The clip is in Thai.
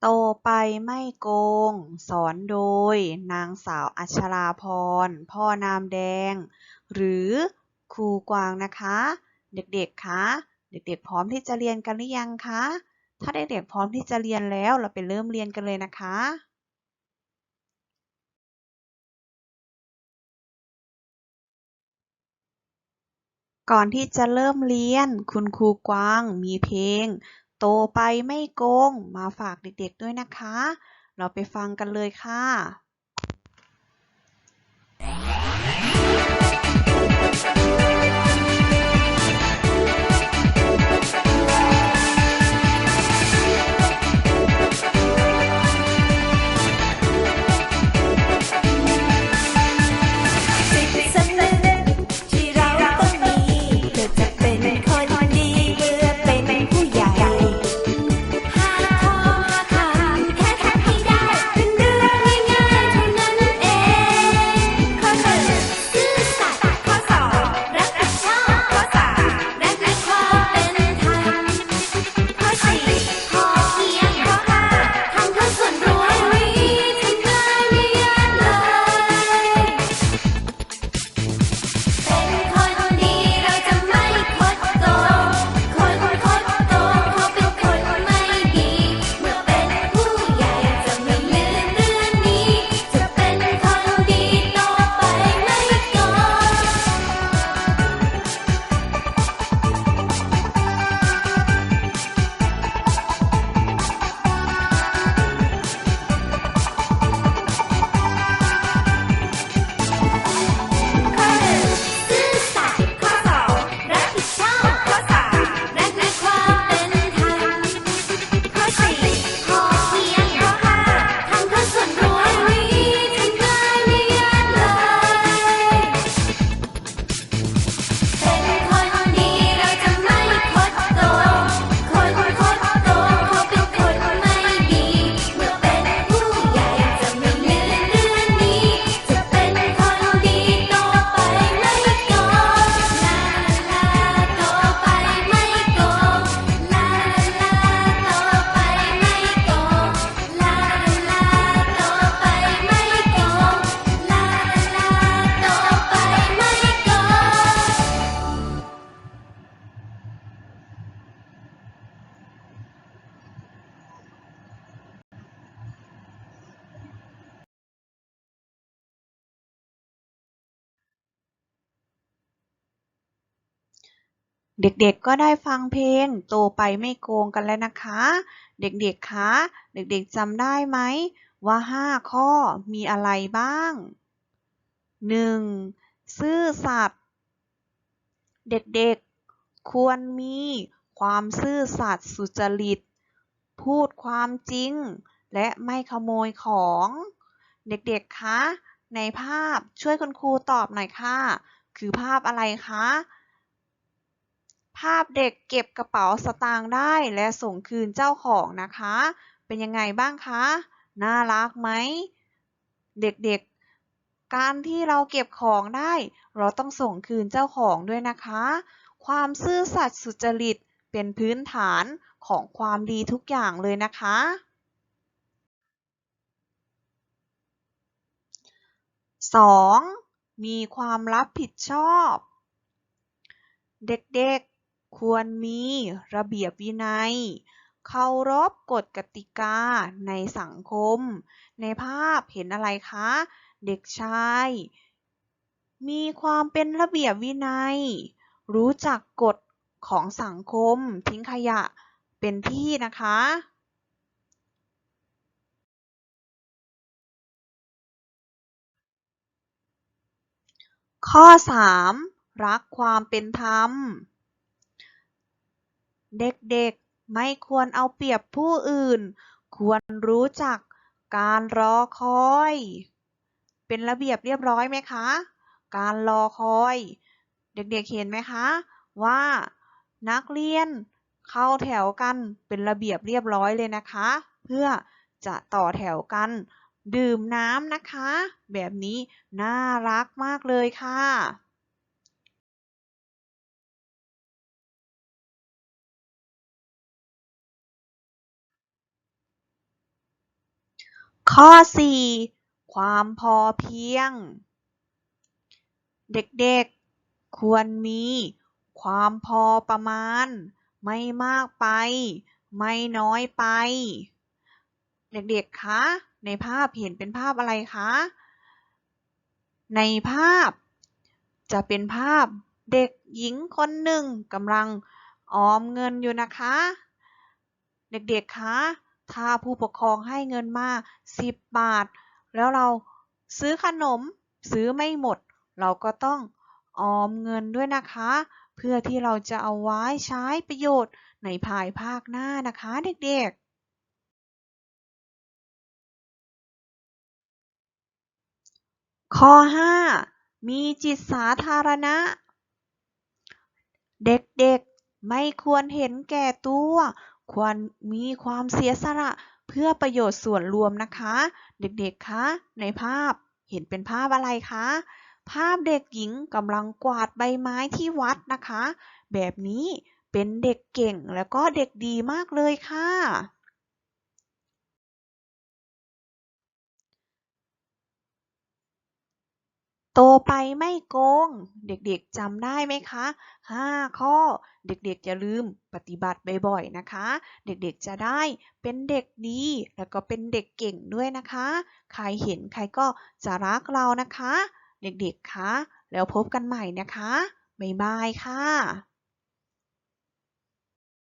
โตไปไม่โกง สอนโดย นางสาวอัชราพร พ่อนามแดง หรือครูกวางนะคะ เด็กๆ คะ เด็กๆ พร้อมที่จะเรียนกันหรือยังคะ ถ้าเด็กๆ พร้อมที่จะเรียนแล้ว เราไปเริ่มเรียนกันเลยนะคะก่อนที่จะเริ่มเรียน คุณครูกวางมีเพลง โตไปไม่โกง มาฝากเด็กๆด้วยนะคะ เราไปฟังกันเลยค่ะ เด็กๆก็ได้ฟังเพลง โตไปไม่โกงกันแล้วนะคะ เด็กๆคะเด็กๆจำได้ไหมว่า5ข้อมีอะไรบ้าง 1. ซื่อสัตย์เด็กๆ ควรมีความซื่อสัตย์สุจริต พูดความจริง และไม่ขโมยของ เด็กๆ คะ ในภาพช่วยคุณครูตอบหน่อยค่ะ คือภาพอะไรคะ ภาพเด็กเก็บกระเป๋าสตางค์ได้และส่งคืนเจ้าของนะคะ เป็นยังไงบ้างคะ น่ารักไหม เด็กๆ การที่เราเก็บของได้ เราต้องส่งคืนเจ้าของด้วยนะคะ ความซื่อสัตย์สุจริตเป็นพื้นฐานของความดีทุกอย่างเลยนะคะ 2. มีความรับผิดชอบ เด็กๆ ควรมีระเบียบวินัย เคารพกฎกติกาในสังคม ในภาพเห็นอะไรคะ เด็กชาย มีความเป็นระเบียบวินัย รู้จักกฎของสังคม ทิ้งขยะเป็นที่นะคะข้อ 3. รักความเป็นธรรม เด็กๆ ไม่ควรเอาเปรียบผู้อื่น ควรรู้จักการรอคอย เป็นระเบียบเรียบร้อยไหมคะ การรอคอย เด็กๆ เห็นไหมคะ ว่านักเรียนเข้าแถวกันเป็นระเบียบเรียบร้อยเลยนะคะ เพื่อจะต่อแถวกัน ดื่มน้ำนะคะ แบบนี้น่ารักมากเลยค่ะ ข้อ 4 ความพอเพียง เด็กๆ ควรมีความพอประมาณ ไม่มากไป ไม่น้อยไป เด็กๆ คะ ในภาพเห็นเป็นภาพอะไรคะ ในภาพ จะเป็นภาพเด็กหญิงคนหนึ่งกำลังออมเงินอยู่นะคะ เด็กๆ คะ ถ้าผู้ปกครองให้เงินมา 10 บาท แล้วเราซื้อขนมซื้อไม่หมด เราก็ต้องออมเงินด้วยนะคะ เพื่อที่เราจะเอาไว้ใช้ประโยชน์ในภายภาคหน้านะคะเด็กๆ ข้อ 5 มีจิตสาธารณะ เด็กๆไม่ควรเห็นแก่ตัว ควรมีความเสียสละเพื่อประโยชน์ส่วนรวมนะคะ เด็กๆ คะ ในภาพเห็นเป็นภาพอะไรคะ ภาพเด็กหญิงกำลังกวาดใบไม้ที่วัดนะคะ แบบนี้เป็นเด็กเก่งแล้วก็เด็กดีมากเลยค่ะ โตไปไม่โกง เด็กๆจำได้ไหมคะ 5 ข้อ เด็กๆอย่าลืมปฏิบัติบ่อยๆนะคะ เด็กๆจะได้เป็นเด็กดี แล้วก็เป็นเด็กเก่งด้วยนะคะ ใครเห็นใครก็จะรักเรานะคะ เด็กๆคะ แล้วพบกันใหม่นะคะ บ๊ายบายค่ะ